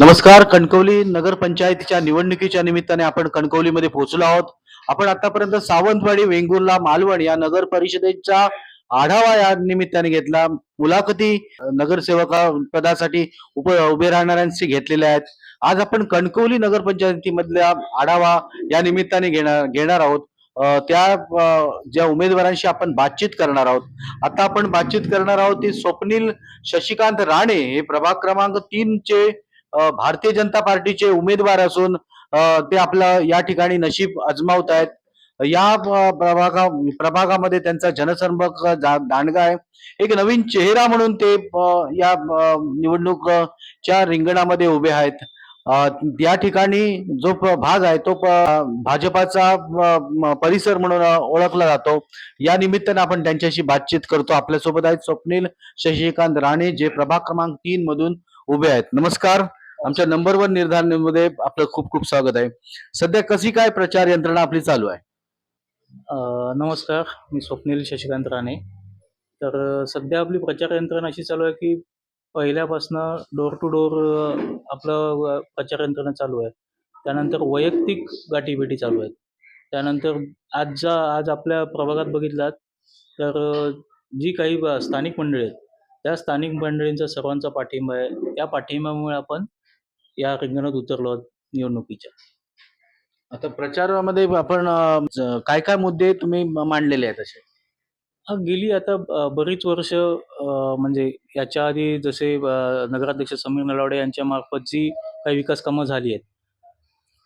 नमस्कार कणकवली नगरपंचायतीच्या निवडणुकीच्या निमित्ताने आपण कणकवलीमध्ये पोहोचलो आहोत. आपण आतापर्यंत सावंतवाडी वेंगुर्ला मालवण या नगर परिषदेचा आढावा या निमित्ताने घेतला. मुलाखती नगरसेवका पदासाठी उप उभे राहणाऱ्यांशी घेतलेल्या आहेत. आज आपण कणकवली नगरपंचायतीमधल्या आढावा या निमित्ताने घेणार घेणार आहोत. त्या ज्या उमेदवारांशी आपण बातचीत करणार आहोत. आता आपण बातचीत करणार आहोत ती स्वप्नील शशिकांत राणे. हे प्रभाग क्रमांक तीनचे चे भारतीय जनता पार्टीचे उमेदवार असून ते आपलं या ठिकाणी नशीब अजमावत आहेत. या प्रभागा प्रभागामध्ये त्यांचा जनसंपर्क जा- दांडगा आहे. एक नवीन चेहरा म्हणून ते या निवडणूकच्या रिंगणामध्ये उभे आहेत. या ठिकाणी जो भाग आहे तो प- भाजपाचा परिसर म्हणून ओळखला जातो. या निमित्ताने आपण त्यांच्याशी बातचीत करतो. आपल्यासोबत आहेत स्वप्नील शशिकांत राणे जे प्रभाग क्रमांक तीन मधून उभे आहेत. नमस्कार. आमच्या नंबर वन निर्धारणामध्ये आपलं खूप खूप स्वागत आहे. सध्या कशी काय प्रचार यंत्रणा आपली चालू आहे? नमस्कार मी स्वप्नील शशिकांत राणे. तर सध्या आपली प्रचार यंत्रणा अशी चालू आहे की पहिल्यापासनं डोर टू डोर आपलं प्रचार यंत्रणा चालू आहे. त्यानंतर वैयक्तिक गाठीभेटी चालू आहेत. त्यानंतर आज ज्या आज आपल्या प्रभागात बघितलात तर जी काही स्थानिक मंडळी आहेत त्या स्थानिक मंडळींचा सर्वांचा पाठिंबा आहे. त्या पाठिंब्यामुळे आपण या रिंगणात उतरलो आहोत निवडणुकीच्या. आता प्रचारामध्ये आपण अ, काय काय मुद्दे तुम्ही मांडलेले आहेत असे? हा गेली आता बरीच वर्ष अ, म्हणजे याच्या आधी जसे अ, नगराध्यक्ष समीर नलावडे यांच्या मार्फत जी काही विकास कामं झाली आहेत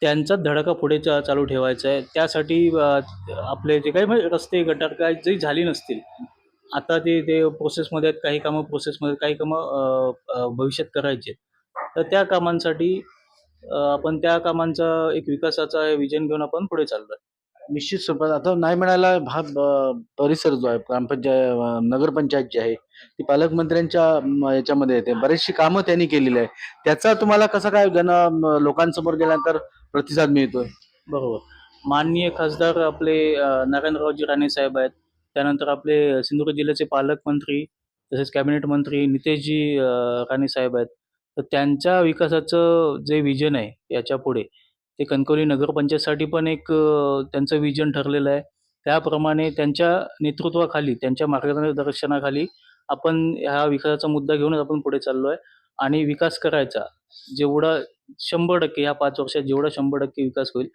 त्यांचाच धडाका पुढे चा चालू ठेवायचा आहे. त्यासाठी अ, आपले जे काही म्हणजे रस्ते गटार काय जे झाली नसतील आता ते ते प्रोसेसमध्ये आहेत काही कामं प्रोसेसमध्ये काही कामं अ, अ, भविष्यात करायची आहेत. तर त्या कामांसाठी आपण त्या कामांचा एक विकासाचा विजन घेऊन आपण पुढे चाललो आहे निश्चित स्वरूपात. आता नाही म्हणायला हा परिसर जो आहे ग्रामपंचायत नगरपंचायत जी आहे ती पालकमंत्र्यांच्या याच्यामध्ये येते बरीचशी कामं त्यांनी केलेली आहे. त्याचा तुम्हाला कसा काय जन लोकांसमोर गेल्यानंतर प्रतिसाद मिळतोय? बरोबर. माननीय खासदार आपले नारायणरावजी राणे साहेब आहेत. त्यानंतर आपले सिंधुदुर्ग जिल्ह्याचे पालकमंत्री तसेच कॅबिनेट मंत्री नितेशजी राणे साहेब आहेत. तर त्यांच्या विकासाचं जे विजन आहे याच्यापुढे ते कणकवली नगरपंचायतसाठी पण एक त्यांचं विजन ठरलेलं आहे. त्याप्रमाणे त्यांच्या नेतृत्वाखाली त्यांच्या मार्गदर्शनाखाली आपण ह्या विकासाचा मुद्दा घेऊनच आपण पुढे चाललो आहे. आणि विकास करायचा जेवढा शंभर टक्के ह्या पाच वर्षात जेवढा शंभर टक्के विकास होईल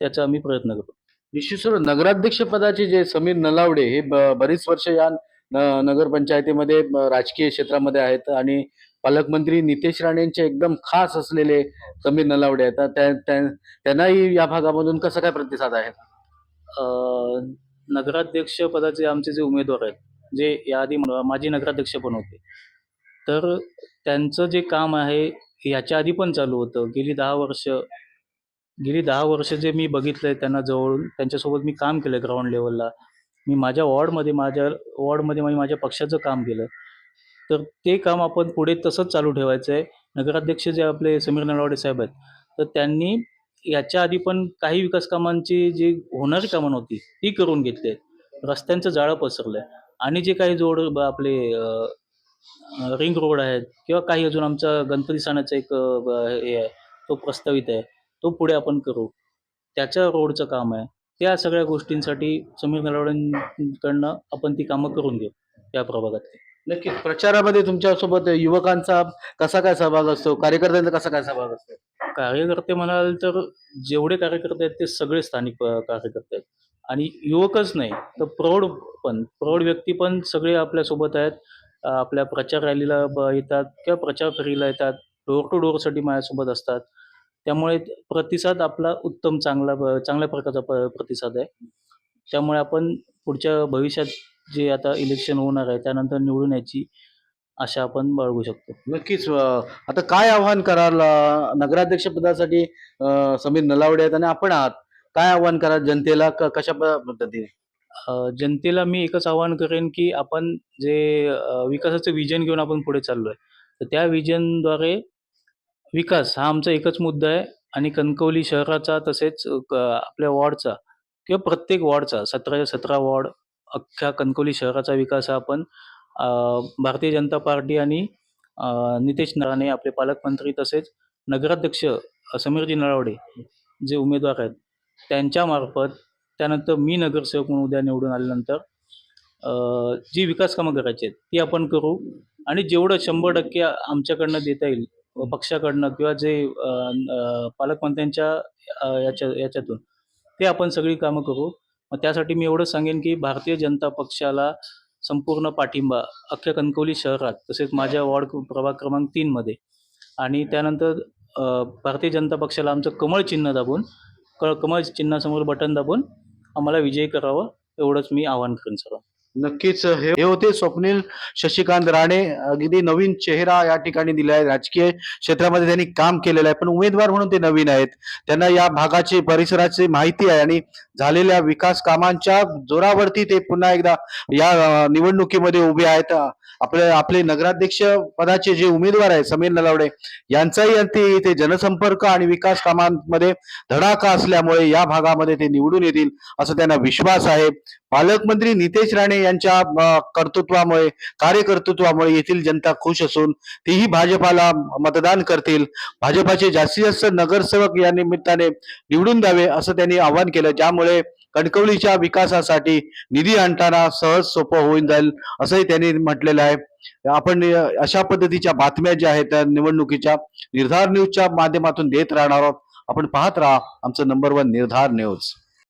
त्याचा आम्ही प्रयत्न करतो. निश्चित स्वरूप नगराध्यक्ष पदाचे जे समीर नलावडे हे ब- बरीच वर्ष या न- नगरपंचायतीमध्ये राजकीय क्षेत्रामध्ये आहेत. आणि पालकमंत्री नितेश राणेंचे एकदम खास असलेले समीर नलावडे आहेत. त्या- त्या- त्यांनाही या भागामधून कसं काय प्रतिसाद आहे? नगराध्यक्ष पदाचे आमचे जे उमेदवार आहेत जे याआधी माजी नगराध्यक्ष पण होते. तर त्यांचं जे काम आहे याच्या आधी पण चालू होतं. गेली दहा वर्ष गेली दहा वर्ष जे मी बघितलं आहे त्यांना जवळून त्यांच्यासोबत मी काम केलं ग्राउंड लेवलला मी माझ्या वॉर्डमध्ये माझ्या वॉर्डमध्ये मी माझ्या पक्षाचं काम केलं. तर ते काम आपण पुढे तसंच चालू ठेवायचं आहे. नगराध्यक्ष जे आपले समीर नलावडे साहेब आहेत तर त्यांनी याच्या आधी पण काही विकास कामांची जी होणारी कामं नव्हती ती करून घेतली आहेत. रस्त्यांचं जाळं पसरलं आहे. आणि जे काही जोड ब- आपले रिंग रोड आहेत किंवा काही अजून आमचा गणपती सणाचा एक हे आहे तो प्रस्तावित आहे तो पुढे आपण करू. त्याच्या रोडचं काम आहे. त्या सगळ्या गोष्टींसाठी समीर नलावडेंकडनं आपण ती कामं करून घेऊ या प्रभागातली. नक्कीच. प्रचारामध्ये तुमच्यासोबत युवकांचा कसा काय सहभाग असतो? कार्यकर्त्यांचा कसा काय सहभाग असतो? कार्यकर्ते म्हणाल तर जेवढे कार्यकर्ते आहेत ते सगळे स्थानिक कार्यकर्ते आहेत. आणि युवकच नाही तर प्रौढ पण प्रौढ व्यक्ती पण सगळे आपल्यासोबत आहेत. आपल्या प्रचार रॅलीला ब येतात किंवा प्रचार फेरीला येतात. डोर टू डोअरसाठी माझ्यासोबत असतात. त्यामुळे प्रतिसाद आपला उत्तम चांगला ब- चांगल्या प्रकारचा प प्रतिसाद आहे. त्यामुळे आपण पुढच्या भविष्यात जे आता इलेक्शन होणार आहे त्यानंतर निवडून यायची आशा आपण बाळगू शकतो. नक्कीच अ, आता काय आव्हान कराल अ, नगराध्यक्ष पदासाठी अ, समीर नलावडे आहेत आणि आपण आहात. काय आव्हान कराल जनतेला क- कशा प- पद्धतीने? अ, जनतेला मी एकच आवाहन करेन की आपण जे अ, विकासाचं विजन घेऊन आपण पुढे चाललो आहे तर त्या विजनद्वारे विकास हा आमचा एकच मुद्दा आहे आणि कणकवली शहराचा तसेच अ, क आपल्या वॉर्डचा किंवा प्रत्येक वॉर्डचा सतराच्या सतरा वॉर्ड अख्ख्या कणकवली शहराचा विकास हा आपण भारतीय जनता पार्टी आणि नितेश राणे आपले पालकमंत्री तसेच नगराध्यक्ष समीरजी नरावडे जे उमेदवार आहेत त्यांच्यामार्फत त्यानंतर मी नगरसेवक म्हणून उद्या निवडून आल्यानंतर जी विकास कामं करायची आहेत ती आपण करू आणि जेवढं शंभर टक्के आमच्याकडनं देता येईल पक्षाकडनं किंवा जे पालकमंत्र्यांच्या याच्या याच्यातून ते आपण सगळी कामं करू. मग त्यासाठी मी एवढंच सांगेन की भारतीय जनता पक्षाला संपूर्ण पाठिंबा अख्ख्या कणकवली शहरात तसेच माझ्या वॉर्ड प्रभाग क्रमांक तीनमध्ये आणि त्यानंतर भारतीय जनता पक्षाला आमचं कमळ चिन्ह दाबून क कमळ चिन्हासमोर बटन दाबून आम्हाला विजयी करावं एवढंच मी आवाहन करेन सर्व नक्कीच हे हे होते स्वप्नील शशिकांत राणे. अगदी नवीन चेहरा या ठिकाणी दिला आहे राजकीय क्षेत्रामध्ये त्यांनी काम केलेलं आहे. पण उमेदवार म्हणून ते नवीन आहेत. त्यांना या भागाची परिसराची माहिती आहे आणि झालेल्या विकास कामांच्या जोरावरती ते पुन्हा एकदा या निवडणुकीमध्ये उभे आहेत. आपले आपले नगराध्यक्ष पदाचे जे उमेदवार आहेत समीर नलावडे यांचाही अंती ते जनसंपर्क आणि विकास कामांमध्ये धडाका असल्यामुळे या भागामध्ये ते निवडून येतील असा त्यांना विश्वास आहे. पालकमंत्री नितेश राणे यांच्या कर्तृत्वामुळे कार्यकर्तृत्वामुळे येथील जनता खुश असून तीही भाजपाला मतदान करतील. भाजपाचे जास्तीत जास्त नगरसेवक या निमित्ताने निवडून द्यावे असं त्यांनी आवाहन केलं. ज्यामुळे कणकवलीच्या विकासासाठी निधी आणताना सहज सोपं होऊन जाईल असंही त्यांनी म्हटलेलं आहे. आपण अशा पद्धतीच्या बातम्या ज्या आहेत त्या निवडणुकीच्या निर्धार न्यूजच्या माध्यमातून देत राहणार आहोत. आपण पाहत राहा आमचं नंबर वन निर्धार न्यूज.